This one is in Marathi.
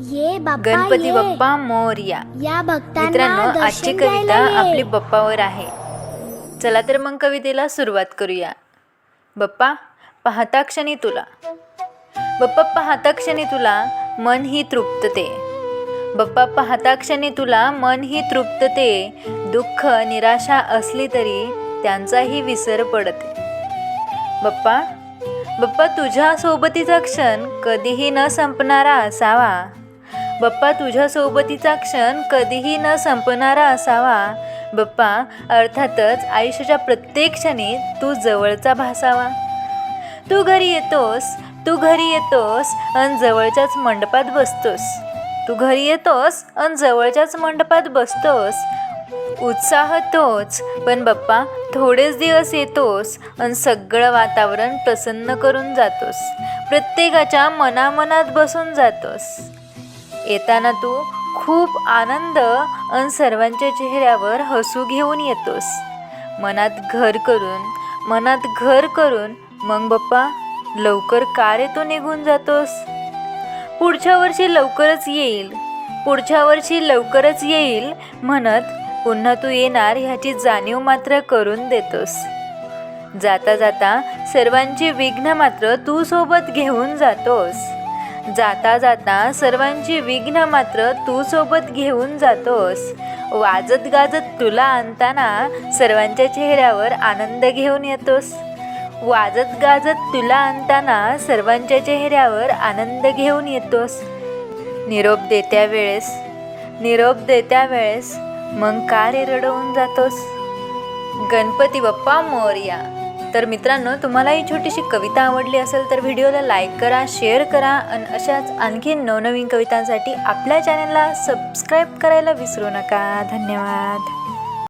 ये बाप्पा गणपती. बाप्पा मोरया. या भक्तांना मित्रांनो आजची कविता. आपली बाप्पावर आहे. चला तर मग कवितेला सुरुवात करूया. बाप्पा पाहता क्षणी तुला. बाप्पा पाहता क्षणी तुला मन ही तृप्तते. बाप्पा पाहता क्षणी तुला मन ही तृप्तते. दुःख निराशा असली तरी त्यांचाही विसर पडते. बाप्पा बाप्पा तुझ्या सोबतीचा क्षण कधीही न संपणारा असावा. बाप्पा तुझ्या सोबतीचा क्षण कधीही न संपणारा असावा. बप्पा अर्थातच आयुष्याच्या प्रत्येक क्षणी तू जवळचा भासावा. तू घरी येतोस तू घरी येतोस अन जवळच्याच मंडपात बसतोस. तू घरी येतोस अन जवळच्याच मंडपात बसतोस. उत्साह तोच पण बाप्पा थोडेच दिवस येतोस आणि सगळं वातावरण प्रसन्न करून जातोस. प्रत्येकाच्या मनामनात बसून जातोस. येताना तू खूप आनंद आणि सर्वांच्या चेहऱ्यावर हसू घेऊन येतोस. मनात घर करून मनात घर करून मग बाप्पा लवकर का रे तू निघून जातोस? पुढच्या वर्षी लवकरच येईल. पुढच्या वर्षी लवकरच येईल म्हणत पुन्हा तू येणार ह्याची जाणीव मात्र करून देतोस. जाता जाता सर्वांची विघ्न मात्र तू सोबत घेऊन जातोस. जाता जाता सर्वांची विघ्न मात्र तू सोबत घेऊन जातोस. वाजत गाजत तुला आणताना सर्वांच्या चेहऱ्यावर आनंद घेऊन येतोस. वाजत गाजत तुला आणताना सर्वांच्या चेहऱ्यावर आनंद घेऊन येतोस. निरोप देत्या वेळेस निरोप देत्या वेळेस मग का रे रडवून जातोस. गणपती बाप्पा मोर्या. तर मित्रांनो तुम्हाला ही छोटीशी कविता आवडली असेल तर व्हिडिओला लाईक करा शेअर करा आणि अशाच आणखी नवनवीन कवितांसाठी आपल्या चॅनलला सबस्क्राईब करायला विसरू नका. धन्यवाद.